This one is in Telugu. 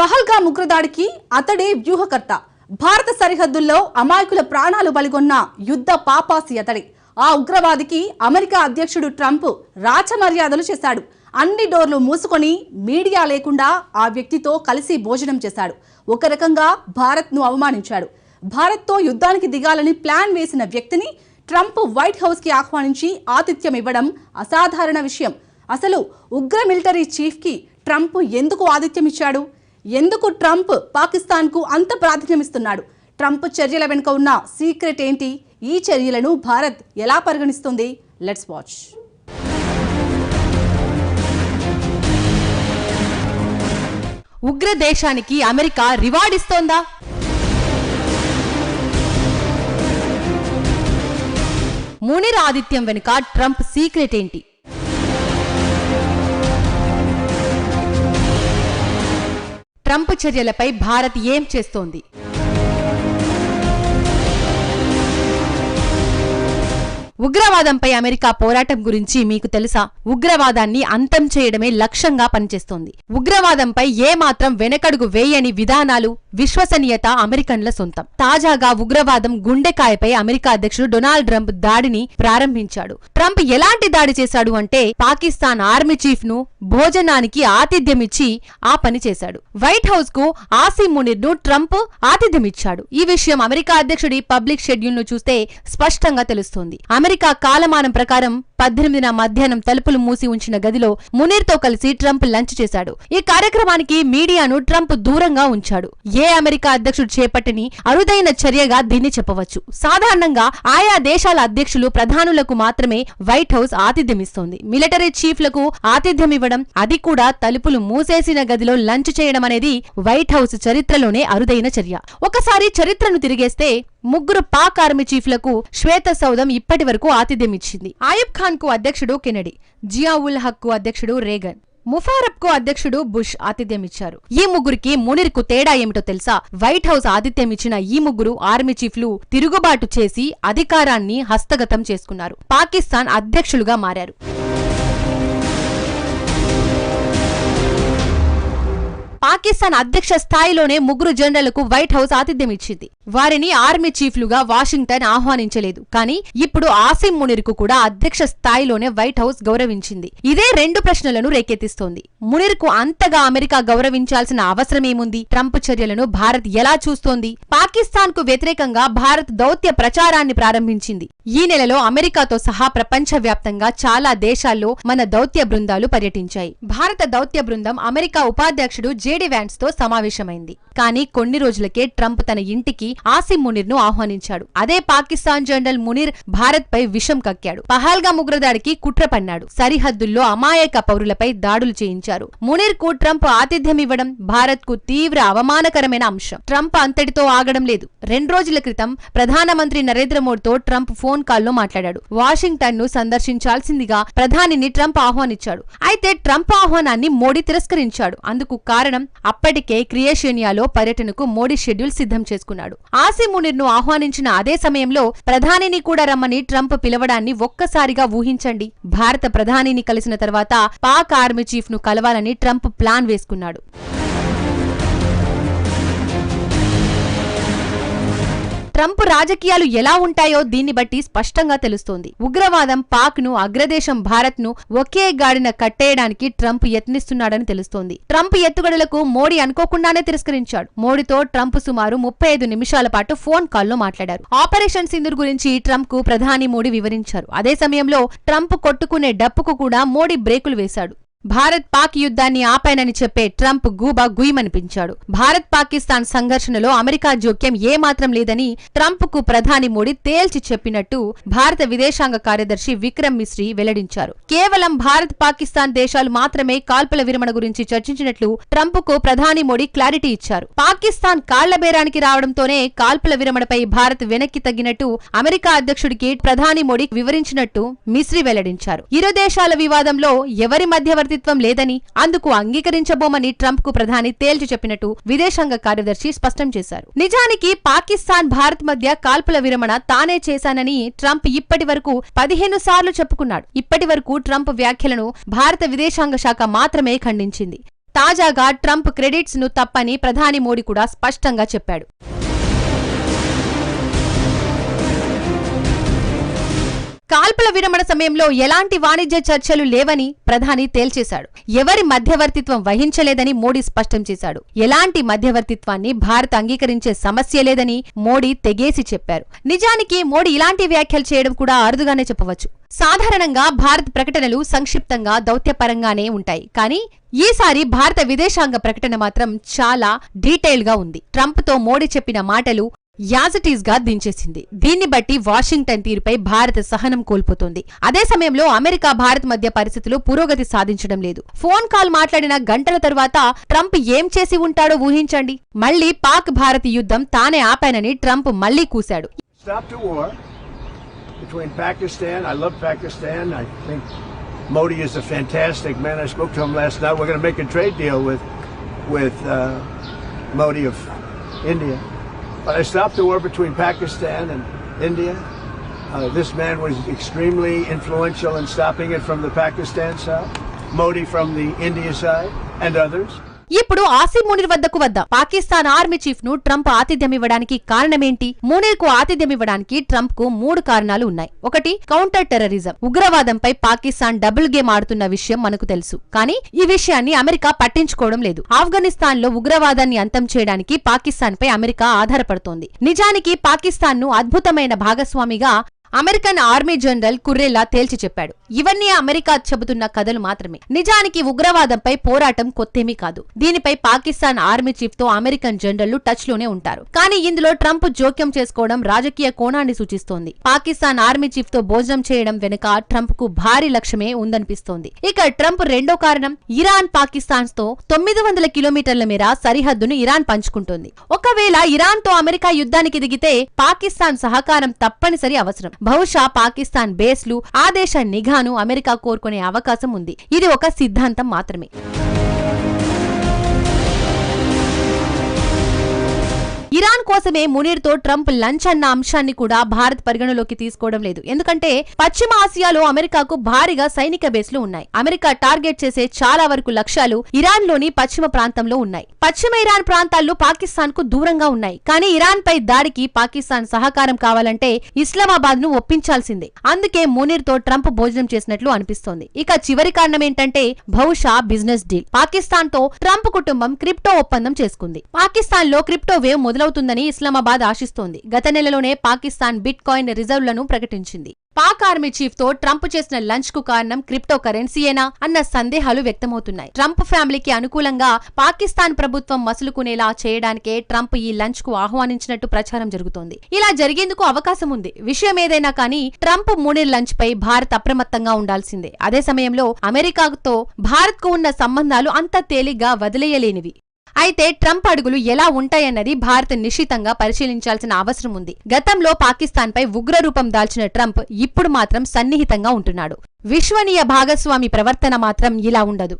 పహల్గా ఉగ్రదాడికి అతడే వ్యూహకర్త. భారత సరిహద్దుల్లో అమాయకుల ప్రాణాలు బలిగొన్న యుద్ధ పాపాసి అతడే. ఆ ఉగ్రవాదికి అమెరికా అధ్యక్షుడు ట్రంప్ రాచమర్యాదలు చేశాడు. అన్ని డోర్లు మూసుకొని మీడియా లేకుండా ఆ వ్యక్తితో కలిసి భోజనం చేశాడు. ఒక రకంగా భారత్ను అవమానించాడు. భారత్తో యుద్ధానికి దిగాలని ప్లాన్ వేసిన వ్యక్తిని ట్రంప్ వైట్ హౌస్కి ఆహ్వానించి ఆతిథ్యం ఇవ్వడం అసాధారణ విషయం. అసలు ఉగ్ర మిలిటరీ చీఫ్కి ట్రంప్ ఎందుకు ఆతిథ్యం ఇచ్చాడు ఎందుకు ట్రంప్ పాకిస్తాన్కు అంత ప్రాధాన్యమిస్తున్నాడు ట్రంప్ చర్యల వెనుక ఉన్న సీక్రెట్ ఏంటి? ఈ చర్యలను భారత్ ఎలా పరిగణిస్తుంది? లెట్స్ వాచ్ ఉగ్ర దేశానికి అమెరికా రివార్డ్ ఇస్తోందా? మునిర్ ఆదిత్యం వెనుక ట్రంప్ సీక్రెట్ ఏంటి? ట్రంప్ చర్యలపై భారత్ ఏం చేస్తోంది? ఉగ్రవాదంపై అమెరికా పోరాటం గురించి మీకు తెలుసా? ఉగ్రవాదాన్ని అంతం చేయడమే లక్ష్యంగా పనిచేస్తోంది. ఉగ్రవాదంపై ఏ మాత్రం వెనకడుగు వేయని విధానాలు విశ్వసనీయత అమెరికన్ల సొంతం. తాజాగా ఉగ్రవాదం గుండెకాయపై అమెరికా అధ్యక్షుడు డొనాల్డ్ ట్రంప్ దాడిని ప్రారంభించాడు. ట్రంప్ ఎలాంటి దాడి చేశాడు అంటే పాకిస్తాన్ ఆర్మీ చీఫ్ను భోజనానికి ఆతిథ్యమిచ్చి ఆ పని చేశాడు. వైట్ హౌస్కు ఆసీ మునిర్ను ట్రంప్ ఆతిథ్యమిచ్చాడు. ఈ విషయం అమెరికా అధ్యక్షుడి పబ్లిక్ షెడ్యూల్ను చూస్తే స్పష్టంగా తెలుస్తోంది. అమెరికా కాలమానం ప్రకారం పద్దెనిమిదిన మధ్యాహ్నం తలుపులు మూసి ఉంచిన గదిలో మునీర్తో కలిసి ట్రంప్ లంచ్ చేశాడు. ఈ కార్యక్రమానికి మీడియాను ట్రంప్ దూరంగా ఉంచాడు. ఏ అమెరికా అధ్యక్షుడు చేపట్టని అరుదైన చర్యగా దీన్ని చెప్పవచ్చు. సాధారణంగా ఆయా దేశాల అధ్యక్షులు ప్రధానులకు మాత్రమే వైట్ హౌస్ ఆతిథ్యమిస్తోంది. మిలిటరీ చీఫ్లకు ఆతిథ్యం ఇవ్వడం అది కూడా తలుపులు మూసేసిన గదిలో లంచ్ చేయడం అనేది వైట్ హౌస్ చరిత్రలోనే అరుదైన చర్య. ఒకసారి చరిత్రను తిరిగేస్తే ముగ్గురు పాక్ ఆర్మీ చీఫ్లకు శ్వేత సౌధం ఇప్పటి వరకు ఆతిథ్యం ఇచ్చింది ఆయుబ్ ఖాన్ కు అధ్యక్షుడు కెనడీ జియావుల్ హక్కు అధ్యక్షుడు రేగన్. ముఫారబ్కు అధ్యక్షుడు బుష్ ఆతిథ్యం ఇచ్చారు ఈ ముగ్గురికి మునిర్కు తేడా ఏమిటో తెలుసా? వైట్ హౌస్ ఆతిథ్యం ఇచ్చిన ఈ ముగ్గురు ఆర్మీ చీఫ్లు తిరుగుబాటు చేసి అధికారాన్ని హస్తగతం చేసుకున్నారు. పాకిస్తాన్ అధ్యక్షులుగా మారారు. పాకిస్తాన్ అధ్యక్ష స్థాయిలోనే ముగ్గురు జనరల్కు వైట్ హౌస్ ఆతిథ్యం ఇచ్చింది వారిని ఆర్మీ చీఫ్లుగా వాషింగ్టన్ ఆహ్వానించలేదు. కానీ ఇప్పుడు ఆసిమ్ మునిర్కు కూడా అధ్యక్ష స్థాయిలోనే వైట్ హౌస్ గౌరవించింది. ఇదే రెండు ప్రశ్నలను రేకెత్తిస్తోంది. మునిర్కు అంతగా అమెరికా గౌరవించాల్సిన అవసరమేముంది? ట్రంప్ చర్యలను భారత్ ఎలా చూస్తోంది? పాకిస్తాన్కు వ్యతిరేకంగా భారత్ దౌత్య ప్రచారాన్ని ప్రారంభించింది. ఈ నెలలో అమెరికాతో సహా ప్రపంచవ్యాప్తంగా చాలా దేశాల్లో మన దౌత్య బృందాలు పర్యటించాయి. భారత దౌత్య బృందం అమెరికా ఉపాధ్యక్షుడు జేడి వ్యాన్స్తో సమావేశమైంది. కానీ కొన్ని రోజులకే ట్రంప్ తన ఇంటికి ఆసిమ్ మునీర్ను ఆహ్వానించాడు. అదే పాకిస్తాన్ జనరల్ మునీర్ భారత్ పై విషం కక్కాడు. పహాల్గా ఉగ్రదాడికి కుట్ర పన్నాడు. సరిహద్దుల్లో అమాయక పౌరులపై దాడులు చేయించారు. మునీర్కు ట్రంప్ ఆతిథ్యం ఇవ్వడం భారత్కు తీవ్ర అవమానకరమైన అంశం. ట్రంప్ అంతటితో ఆగడం లేదు. రెండు రోజుల క్రితం ప్రధానమంత్రి నరేంద్ర మోడీతో ట్రంప్ ఫోన్ కాల్లో మాట్లాడాడు. వాషింగ్టన్ను సందర్శించాల్సిందిగా ప్రధానిని ట్రంప్ ఆహ్వానించాడు. అయితే ట్రంప్ ఆహ్వానాన్ని మోడీ తిరస్కరించాడు. అందుకు కారణం అప్పటికే క్రియేషియనియాలో పర్యటనకు మోడీ షెడ్యూల్ సిద్ధం చేసుకున్నాడు. ఆసిమునిర్ను ను ఆహ్వానించిన అదే సమయంలో ప్రధానిని కూడా రమ్మని ట్రంప్ పిలవడాన్ని ఒక్కసారిగా ఊహించండి. భారత ప్రధానిని కలిసిన తర్వాత పాక్ ఆర్మీ చీఫ్ను కలవాలని ట్రంప్ ప్లాన్ వేసుకున్నాడు. ట్రంప్ రాజకీయాలు ఎలా ఉంటాయో దీన్ని బట్టి స్పష్టంగా తెలుస్తోంది. ఉగ్రవాదం పాక్ను అగ్రదేశం భారత్ను ఒకే గాడిన కట్టేయడానికి ట్రంప్ యత్నిస్తున్నాడని తెలుస్తోంది. ట్రంప్ ఎత్తుగడలకు మోడీ అనుకోకుండానే తిరస్కరించాడు. మోడీతో ట్రంప్ సుమారు ముప్పై ఐదు నిమిషాల పాటు ఫోన్ కాల్లో మాట్లాడారు. ఆపరేషన్ సింధూర్ గురించి ట్రంప్కు ప్రధాని మోడీ వివరించారు. అదే సమయంలో ట్రంప్ కొట్టుకునే డప్పుకు కూడా మోడీ బ్రేకులు వేశాడు. భారత్ పాక్ యుద్ధాన్ని ఆపానని చెప్పే ట్రంప్ గూబా గుయ్యమనిపించాడు. భారత్ పాకిస్తాన్ సంఘర్షణలో అమెరికా జోక్యం ఏమాత్రం లేదని ట్రంప్కు ప్రధాని మోడీ తేల్చి చెప్పినట్టు భారత విదేశాంగ కార్యదర్శి విక్రమ్ మిశ్రీ వెల్లడించారు. కేవలం భారత్ పాకిస్తాన్ దేశాలు మాత్రమే కాల్పుల విరమణ గురించి చర్చించినట్లు ట్రంప్కు ప్రధాని మోడీ క్లారిటీ ఇచ్చారు. పాకిస్తాన్ కాళ్ళ బేరానికి రావడంతోనే కాల్పుల విరమణపై భారత్ వెనక్కి తగ్గినట్టు అమెరికా అధ్యక్షుడికి ప్రధాని మోడీ వివరించినట్టు మిశ్రీ వెల్లడించారు. ఇరు దేశాల వివాదంలో ఎవరి మధ్యవర్తి మధ్యవర్తిత్వం లేదని అందుకు అంగీకరించబోమని ట్రంప్కు ప్రధాని తేల్చి చెప్పినట్టు విదేశాంగ కార్యదర్శి స్పష్టం చేశారు. నిజానికి పాకిస్తాన్ భారత్ మధ్య కాల్పుల విరమణ తానే చేశానని ట్రంప్ ఇప్పటి వరకు పదిహేను సార్లు చెప్పుకున్నాడు. ఇప్పటి వరకు ట్రంప్ వ్యాఖ్యలను భారత విదేశాంగ శాఖ మాత్రమే ఖండించింది. తాజాగా ట్రంప్ క్రెడిట్స్ను తప్పని ప్రధాని మోడీ కూడా స్పష్టంగా చెప్పాడు. కాల్పుల విరమణ సమయంలో ఎలాంటి వాణిజ్య చర్చలు లేవని ప్రధాని తేల్చేశాడు. ఎవరి మధ్యవర్తిత్వం వహించలేదని మోడీ స్పష్టం చేశాడు. ఎలాంటి మధ్యవర్తిత్వాన్ని భారత్ అంగీకరించే సమస్య లేదని మోడీ తెగేసి చెప్పారు. నిజానికి మోడీ ఇలాంటి వ్యాఖ్యలు చేయడం కూడా అరుదుగానే చెప్పవచ్చు. సాధారణంగా భారత్ ప్రకటనలు సంక్షిప్తంగా దౌత్యపరంగానే ఉంటాయి. కానీ ఈసారి భారత విదేశాంగ ప్రకటన మాత్రం చాలా డీటెయిల్గా ఉంది. ట్రంప్తో మోడీ చెప్పిన మాటలు యాజటీస్గా దించేసింది. దీన్ని బట్టి వాషింగ్టన్ తీరుపై భారత్ సహనం కోల్పోతుంది. అదే సమయంలో అమెరికా భారత్ మధ్య పరిస్థితులు పురోగతి సాధించడం లేదు. ఫోన్ కాల్ మాట్లాడిన గంటల తర్వాత ట్రంప్ ఏం చేసి ఉంటాడో ఊహించండి. మళ్ళీ పాక్ భారత్ యుద్ధం తానే ఆపానని ట్రంప్ మళ్ళీ కూశాడు. India. But I stopped the war between Pakistan and India. Uh, this man was extremely influential in stopping it from the Pakistan side, Modi from the India side, and others. ఇప్పుడు ఆసిఫ్ మునీర్ వద్దకు వద్దాం. పాకిస్తాన్ ఆర్మీ చీఫ్ను ట్రంప్ ఆతిథ్యం ఇవ్వడానికి కారణమేంటి? మునీర్కు ఆతిథ్యం ఇవ్వడానికి ట్రంప్కు మూడు కారణాలు ఉన్నాయి. ఒకటి కౌంటర్ టెర్రరిజం ఉగ్రవాదంపై పాకిస్తాన్ డబుల్ గేమ్ ఆడుతున్న విషయం మనకు తెలుసు. కానీ ఈ విషయాన్ని అమెరికా పట్టించుకోవడం లేదు. ఆఫ్ఘనిస్తాన్లో ఉగ్రవాదాన్ని అంతం చేయడానికి పాకిస్తాన్ పై అమెరికా ఆధారపడుతోంది. నిజానికి పాకిస్తాన్ను అద్భుతమైన భాగస్వామిగా అమెరికన్ ఆర్మీ జనరల్ కుర్రెల్లా తేల్చి చెప్పాడు. ఇవన్నీ అమెరికా చెబుతున్న కథలు మాత్రమే. నిజానికి ఉగ్రవాదంపై పోరాటం కొత్తేమీ కాదు. దీనిపై పాకిస్తాన్ ఆర్మీ చీఫ్తో అమెరికన్ జనరల్ టచ్లోనే ఉంటారు. కానీ ఇందులో ట్రంప్ జోక్యం చేసుకోవడం రాజకీయ కోణాన్ని సూచిస్తోంది. పాకిస్తాన్ ఆర్మీ చీఫ్తో భోజనం చేయడం వెనుక ట్రంప్కు భారీ లక్ష్యమే ఉందనిపిస్తోంది. ఇక ట్రంప్ రెండో కారణం ఇరాన్ పాకిస్తాన్తో తొమ్మిది వందల కిలోమీటర్ల మేర సరిహద్దును ఇరాన్ పంచుకుంటుంది. ఒకవేళ ఇరాన్తో అమెరికా యుద్ధానికి దిగితే పాకిస్తాన్ సహకారం తప్పనిసరి అవసరం. బహుశా పాకిస్తాన్ బేస్లు ఆ దేశ నిఘాను అమెరికా కోరుకునే అవకాశం ఉంది. ఇది ఒక సిద్ధాంతం మాత్రమే. ఇరాన్ కోసమే తో ట్రంప్ లంచ్ అన్న అంశాన్ని కూడా భారత్ పరిగణలోకి తీసుకోవడం లేదు. ఎందుకంటే పశ్చిమ ఆసియాలో అమెరికాకు భారీగా సైనిక బేస్లు ఉన్నాయి. అమెరికా టార్గెట్ చేసే చాలా వరకు లక్ష్యాలు ఇరాన్లోని పశ్చిమ ప్రాంతంలో ఉన్నాయి. పశ్చిమ ఇరాన్ ప్రాంతాల్లో పాకిస్తాన్కు దూరంగా ఉన్నాయి. కానీ ఇరాన్ పై దాడికి పాకిస్తాన్ సహకారం కావాలంటే ఇస్లామాబాద్ను ఒప్పించాల్సిందే. అందుకే మునీర్తో ట్రంప్ భోజనం చేసినట్లు అనిపిస్తోంది. ఇక చివరి కారణం ఏంటంటే బహుశా బిజినెస్ డీల్. పాకిస్తాన్తో ట్రంప్ కుటుంబం క్రిప్టో ఒప్పందం చేసుకుంది. పాకిస్తాన్లో క్రిప్టో వేవ్ మొదలవుతుందని ఇస్లామాబాద్ ఆశిస్తోంది. గత నెలలోనే పాకిస్తాన్ బిట్ కాయిన్ రిజర్వ్లను ప్రకటించింది. పాక్ ఆర్మీ చీఫ్తో ట్రంప్ చేసిన లంచ్కు కారణం క్రిప్టో కరెన్సీయేనా అన్న సందేహాలు వ్యక్తమవుతున్నాయి. ట్రంప్ ఫ్యామిలీకి అనుకూలంగా పాకిస్తాన్ ప్రభుత్వం మసులుకునేలా చేయడానికే ట్రంప్ ఈ లంచ్కు ఆహ్వానించినట్టు ప్రచారం జరుగుతోంది. ఇలా జరిగేందుకు అవకాశం ఉంది. విషయం ఏదైనా కానీ ట్రంప్ మునీర్ లంచ్ పై భారత్ అప్రమత్తంగా ఉండాల్సిందే. అదే సమయంలో అమెరికాతో భారత్కు ఉన్న సంబంధాలు అంత తేలిగ్గా వదిలేయలేనివి. అయితే ట్రంప్ అడుగులు ఎలా ఉంటాయన్నది భారత్ నిశ్చితంగా పరిశీలించాల్సిన అవసరం ఉంది. గతంలో పాకిస్తాన్ పై ఉగ్ర రూపం దాల్చిన ట్రంప్ ఇప్పుడు మాత్రం సన్నిహితంగా ఉంటున్నాడు. విశ్వనీయ భాగస్వామి ప్రవర్తన మాత్రం ఇలా ఉండదు.